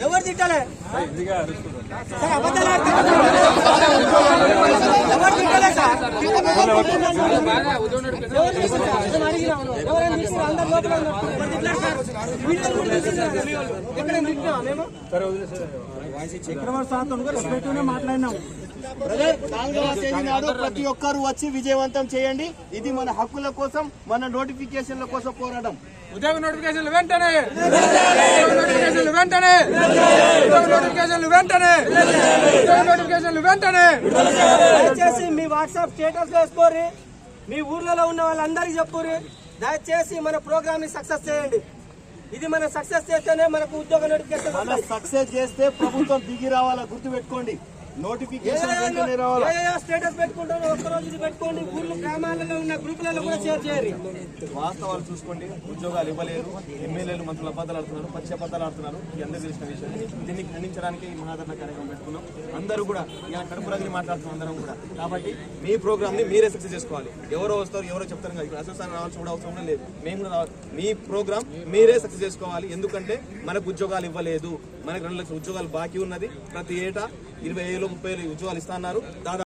ఎవరు తిట్టాలి సార్ అబద్ధాలు ఎవరు తిట్టాలి సార్ ఎవరు సార్? చక్రవర్తి సార్తో రెస్పెక్ట్ మాట్లాడినాము బ్రదర్ నాలుగవ తేదీ నాడు ప్రతి ఒక్కరు వచ్చి విజయవంతం చేయండి. ఇది మన హక్కుల కోసం మన నోటిఫికేషన్ల కోసం పోరాటం. ఉద్యోగ నోటిఫికేషన్లు వెంటనే! నోటిఫికేషన్లు వెంటనే! ఉద్యోగ నోటిఫికేషన్లు వెంటనే! ఉద్యోగ నోటిఫికేషన్లు వెంటనే! దయచేసి మీ వాట్సాప్ స్టేటస్ వేసుకోరి మీ ఊర్లలో ఉన్న వాళ్ళందరికీ చెప్పురి దయచేసి మన ప్రోగ్రామ్ని సక్సెస్ చేయండి. ఇది మనం సక్సెస్ చేస్తేనే మనకు ఉద్యోగ నోటిఫికేషన్ సక్సెస్ చేస్తే ప్రభుత్వం దిగి రావాలా గుర్తు పెట్టుకోండి స్టేటస్ ఒక్కరోజు ఇది పెట్టుకోండి. ఊర్లు గ్రామాలలో ఉన్న గ్రూపులలో కూడా షేర్ చేయండి వాస్తవాలు చూసుకోండి. ఉద్యోగాలు ఇవ్వలేరు ఎమ్మెల్యేలు మంత్రులు అబద్ధాలు ఆడుతున్నారు. పచ్చి అబద్ధాలు ఆడుతున్నారు. అందరూ తెలిసిన విషయం దీన్ని ఖండించడానికి ఈ మహాధరణ కార్యక్రమం పెట్టుకున్నాం అందరూ కూడా ఇలా కడుపు రగిలి మాట్లాడుతున్నాం అందరం కూడా. కాబట్టి మీ ప్రోగ్రామ్ని మీరే సక్సెస్ చేసుకోవాలి. ఎవరో వస్తారు ఎవరో చెప్తారు కదా. ఇక్కడ అసోసియేషన్ రావాల్సిన కూడా అవసరం లేదు. మేము కూడా రావాలి. మీ ప్రోగ్రామ్ మీరే సక్సెస్ చేసుకోవాలి. ఎందుకంటే మనకు ఉద్యోగాలు ఇవ్వలేదు. మనకు రెండు లక్షల ఉద్యోగాలు బాకీ ఉన్నది. ప్రతి ఏటా ఇరవై వేలు ముప్పై ఉద్యోగాలు ఇస్తా అన్నారు. దాదాపు